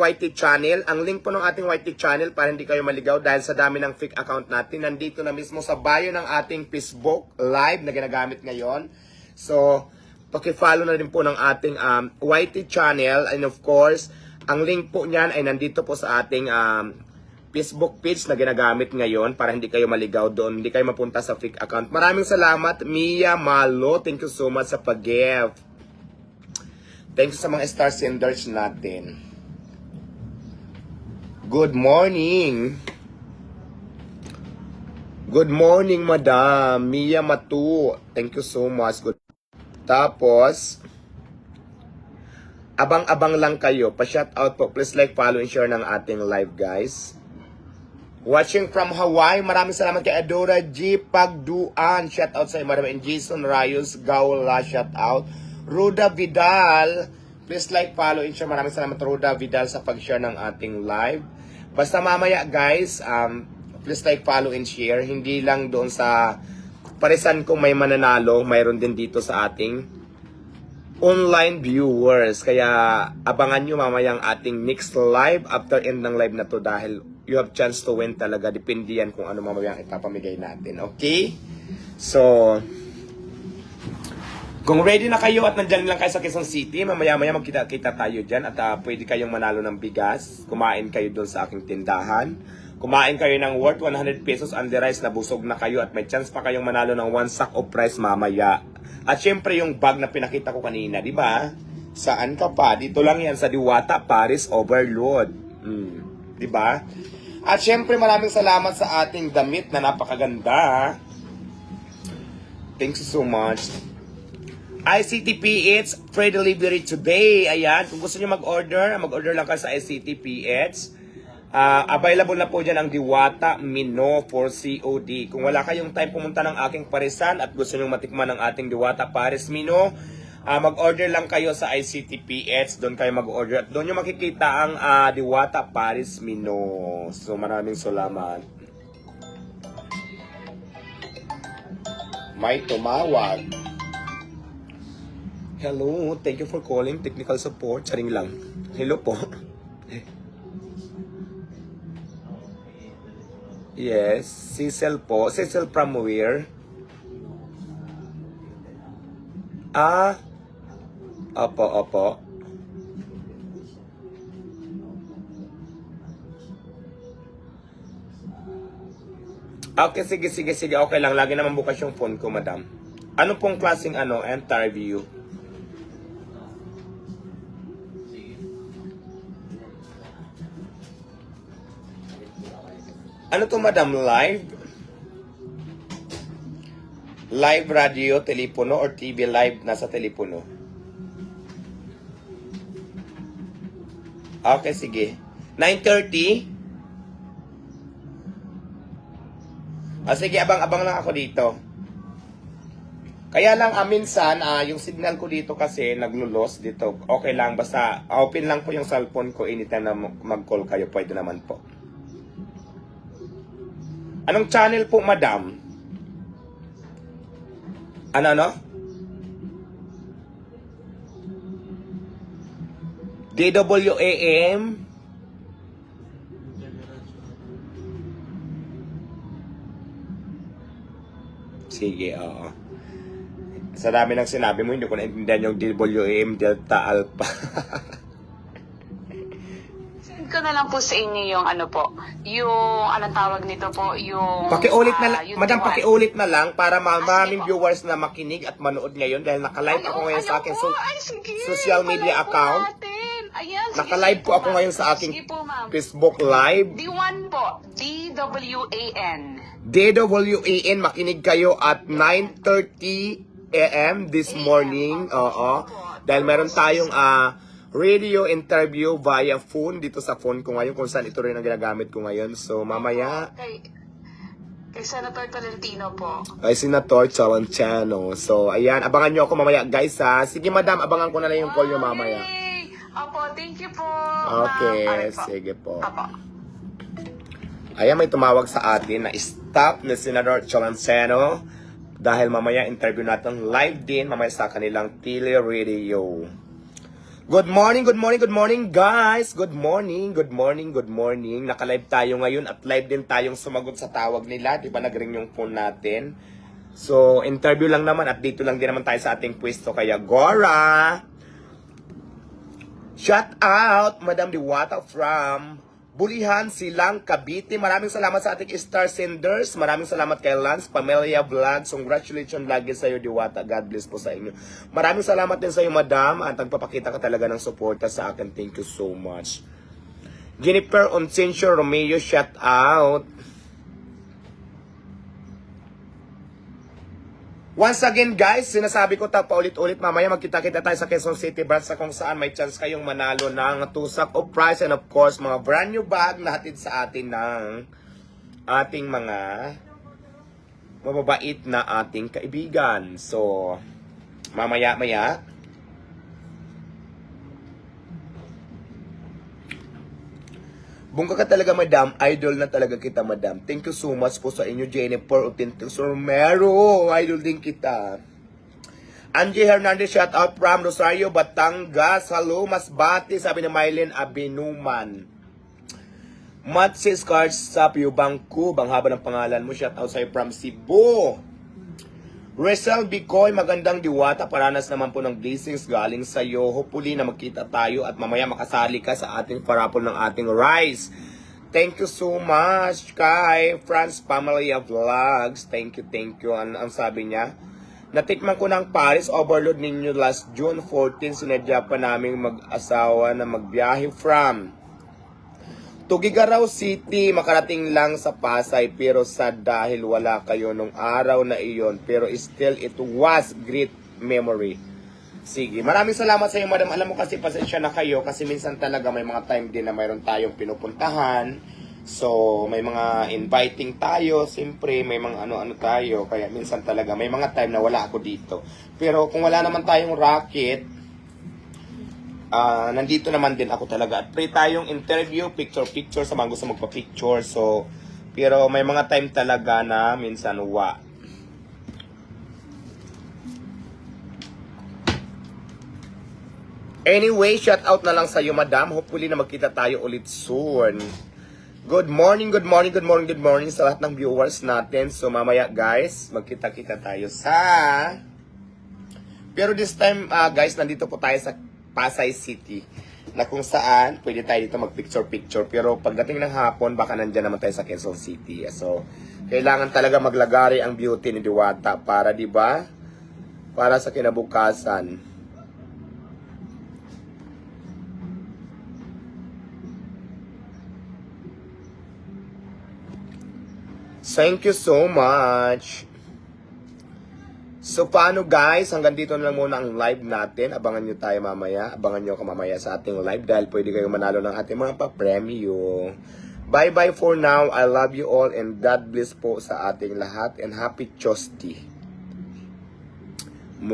YT channel. Ang link po ng ating YT channel para hindi kayo maligaw dahil sa dami ng fake account natin. Nandito na mismo sa bio ng ating Facebook live na ginagamit ngayon. So, pakifollow na rin po ng ating um, YT channel. And of course, ang link po niyan ay nandito po sa ating um, Facebook page na ginagamit ngayon para hindi kayo maligaw doon, hindi kayo mapunta sa fake account. Maraming salamat, Mia Malo. Thank you so much sa pag-give. Thank you sa mga star senders natin. Good morning. Good morning, Madam. Mia Matu. Thank you so much. Good. Tapos, abang-abang lang kayo. Pa-shout out po. Please like, follow, and share ng ating live, guys. Watching from Hawaii, maraming salamat kay Adora G. Pagduan. Shout out sa iyo, Madam. And Jason Rayos Gawla, shout out. Ruda Vidal. Please like, follow, and share. Maraming salamat, Ruda Vidal, sa pag-share ng ating live. Basta mamaya, guys, um, please like, follow, and share. Hindi lang doon sa parisan kung may mananalo, mayroon din dito sa ating online viewers. Kaya abangan nyo mamaya ang ating next live after end ng live na to dahil you have chance to win talaga. Depende yan kung ano mamaya ang ipapamigay natin. Okay? So, kung ready na kayo at nandyan lang kayo sa Quezon City, mamaya-maya magkita-kita tayo dyan at ah, pwede kayong manalo ng bigas. Kumain kayo doon sa aking tindahan. Kumain kayo ng worth 100 pesos on the rice na busog na kayo at may chance pa kayong manalo ng one sack of rice mamaya. At syempre yung bag na pinakita ko kanina, di ba? Saan ka pa? Dito lang yan sa Diwata Paris Overload. Mm, di ba? At syempre maraming salamat sa ating damit na napakaganda. Thanks so much. ICTPH free delivery today. Ayan, kung gusto niyo mag-order, mag-order lang kayo sa ICTPH. Ah, available na po dyan ang Diwata Mino for COD. Kung wala kayong time pumunta ng aking parisan at gusto niyo matikman ng ating Diwata Paris Mino, ah, mag-order lang kayo sa ICTPH. Doon kayo mag-order. At doon nyo makikita ang ah, Diwata Paris Mino. So maraming salamat. May tumawag. Hello, thank you for calling. Technical support. Charing lang. Hello po. Yes, Cecil po. Cecil from where? Ah, opo, opo. Okay, sige, sige, sige. Okay lang. Lagi naman bukas yung phone ko, madam. Ano pong klaseng ano, interview? Ano to, madam? Live? Live radio, telepono, or TV live nasa telepono? Okay, sige. 9.30? Ah, sige, abang-abang lang ako dito. Kaya lang, ah, minsan, ah, yung signal ko dito kasi naglulos dito. Okay lang, basta open lang po yung cellphone ko anytime na mag-call kayo. Pwede naman po. Anong channel po, madam? Ano, ano? DWAM? Sige, oo. Sa dami ng sinabi mo, hindi ko naintindihan yung DWAM Delta Alpha. Ko na lang po sa inyo yung ano po, yung anong tawag nito po, yung... Pakiulit na ah, lang, yung madam, pakiulit na lang para ma- Ah, maraming viewers na makinig at manood ngayon dahil naka-live ako ngayon sa aking so- social media account. Naka-live po ako ngayon sa aking. Facebook Live. D1 po. D-W-A-N. DWAN, makinig kayo at 9.30 a.m. this morning. Oo. Dahil meron tayong ah, radio interview via phone dito sa phone ko ngayon kung saan ito rin ang ginagamit ko ngayon. So, mamaya Kay, kay Senator Tolentino po. ay Senator Chalanciano. So, ayan, abangan nyo ako mamaya, guys, ha. Sige, madam, abangan ko na lang yung call nyo mamaya. Yay! Opo, thank you po. Okay, po. sige po. Opo. Ayan, may tumawag sa atin na stop ni Senator Chalanciano dahil mamaya interview natin live din mamaya sa kanilang tele radio. Good morning, good morning, good morning guys! Good morning, good morning, good morning. Naka-live tayo ngayon at live din tayong sumagot sa tawag nila. Di ba nag-ring yung phone natin? So, interview lang naman at dito lang din naman tayo sa ating pwesto. Kaya, Gora! Shout out, Madam Diwata from Bulihan, Silang, Cavite. Maraming salamat sa ating star senders. Maraming salamat kay Lance, Pamelia Vlogs. Congratulations lagi sa iyo, Diwata. God bless po sa inyo. Maraming salamat din sa iyo, Madam. At nagpapakita ka talaga ng suporta sa akin. Thank you so much. Jennifer Onsencio Romeo, shout out. Once again guys, sinasabi ko ta paulit-ulit mamaya magkita-kita tayo sa Quezon City branch sa kung saan may chance kayong manalo ng tusak of prize and of course mga brand new bag na hatid sa atin ng ating mga mababait na ating kaibigan. So, mamaya-maya, Bungka ka talaga, madam. Idol na talaga kita, madam. Thank you so much po sa inyo, Jennifer Authentic Romero. Idol din kita. Angie Hernandez, shout out from Rosario, Batangas. Hello, Masbati, sabi ni Mylene Abinuman. Matsis Cards sa Bangku. Bang haba ng pangalan mo. Shout out sa'yo from Cebu. Rizal Bicoy, magandang diwata. Paranas naman po ng blessings galing sa iyo. Hopefully na magkita tayo at mamaya makasali ka sa ating parapol ng ating rice. Thank you so much kay Franz Pamela Vlogs. Thank you, thank you. Ang, ang sabi niya, natikman ko ng Paris Overload ninyo last June 14. Sinadya pa naming mag-asawa na magbiyahe from Tugigaraw City, makarating lang sa Pasay pero sad dahil wala kayo nung araw na iyon. Pero still, it was great memory. Sige, maraming salamat sa iyo, madam. Alam mo kasi pasensya na kayo kasi minsan talaga may mga time din na mayroon tayong pinupuntahan. So, may mga inviting tayo, siyempre may mga ano-ano tayo. Kaya minsan talaga may mga time na wala ako dito. Pero kung wala naman tayong racket, Ah, nandito naman din ako talaga. At pray tayong interview, picture-picture sa mga gusto magpa-picture. So, pero may mga time talaga na minsan wa. Anyway, shout out na lang sa iyo, madam. Hopefully na magkita tayo ulit soon. Good morning, good morning, good morning, good morning sa lahat ng viewers natin. So, mamaya guys, magkita-kita tayo sa... Pero this time, ah, guys, nandito po tayo sa Pasay City na kung saan pwede tayo dito mag-picture-picture. Pero pagdating ng hapon, baka nandyan naman tayo sa Quezon City. So, kailangan talaga maglagari ang beauty ni Diwata para, di ba? Para sa kinabukasan. Thank you so much. So paano guys, hanggang dito na lang muna ang live natin. Abangan nyo tayo mamaya. Abangan nyo ako mamaya sa ating live dahil pwede kayong manalo ng ating mga pa-premyo. Bye bye for now. I love you all and God bless po sa ating lahat and happy Tuesday.